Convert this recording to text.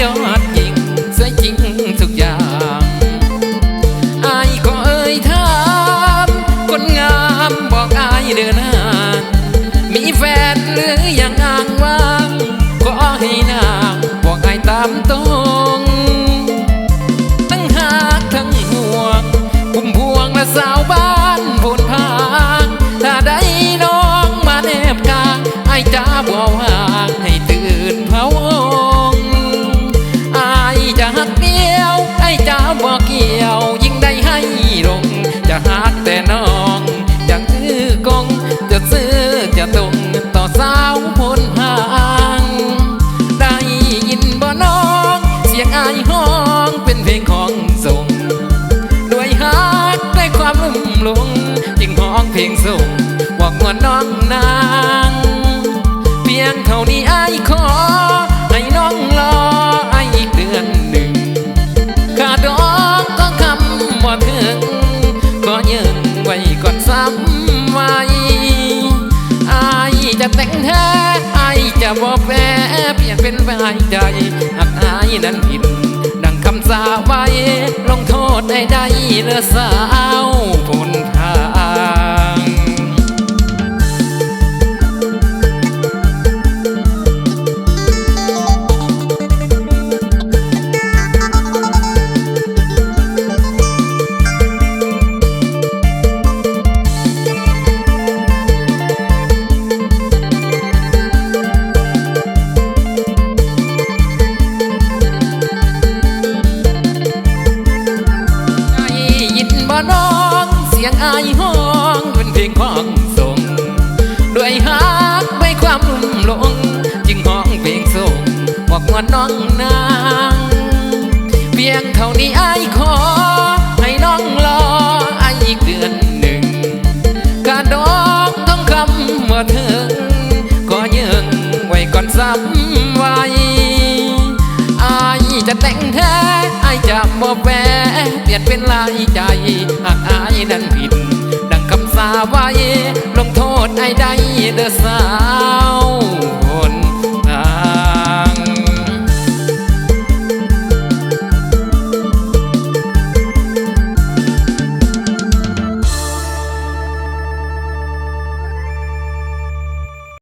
ยอดยิงสวยจริงทุกอย่างอายก็เอ่ยถามคนงามบอกอายเดินหน้ามีแฟนหรือยังอ้างว่างขอให้นางบอกอายตามตัว องเป็นเพลงของส่งด้วยฮักด้วยความลุ่มหลงจึงห้องเพลงส่งบอกว่าน้องนางเพียงเท่านี้ไอายขอให้น้องรอไอายอีกเดือนหนึ่งขาดอกก็คำบ่ถึงก็ยังไว้ก่อนซ้ำไว้ไอายจะแต่งแท้ไอายจะบ่แปรเปลี่ยนเป็นฝ่ายใจหากอายนั้นผิด สาไว้ลงโทษให้ได้เลือสาว บอกว่าน้องนางเพียงเท่านี้ไอายขอ ให้น้องรออายอีกเดือนหนึ่งกาดอกต้องคำว่าถึงก็ยังไว้ก่อนซ้ำไว้อายจะแต่งแท้ไอายจะบ่แปรเปลี่ยนเป็นลายใจหากไอายนั้นผิด ดังคำสาไว้ลงโทษไอายได้เด้อสา